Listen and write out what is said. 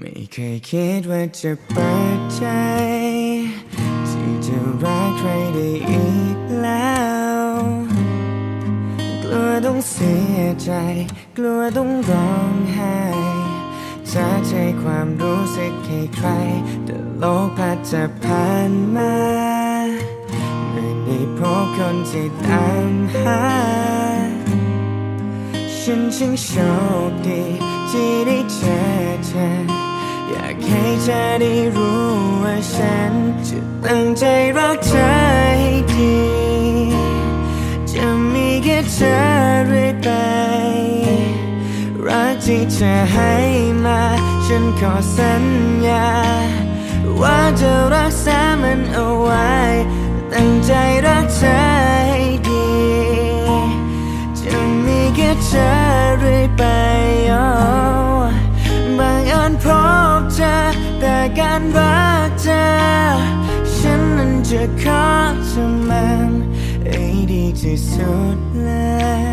ไม่เคยคิดว่าจะเปิดใจที่จะรักใครได้อีกแล้ว กลัวต้องเสียใจ กลัวต้องร้องไห้จะใจความรู้สึกให้ใคร แต่โลกพัดจะผ่านมาไม่ได้พบคนที่ตามหา ฉันช่างโชคดีที่ได้เจอเธอ อยากให้เธอได้รู้ว่าฉันจะตั้งใจรักเธอให้ดี จะมีแค่เธอเรื่อยไป รักที่เธอให้มา ฉันขอสัญญา ว่าจะรักษามันเอาไว้ ตั้งใจรักเธอให้ดี จะมีแค่เธอเรื่อยไป การรักเธอ ฉันนั้นจะขอเธอมันให้ดีที่สุดเลย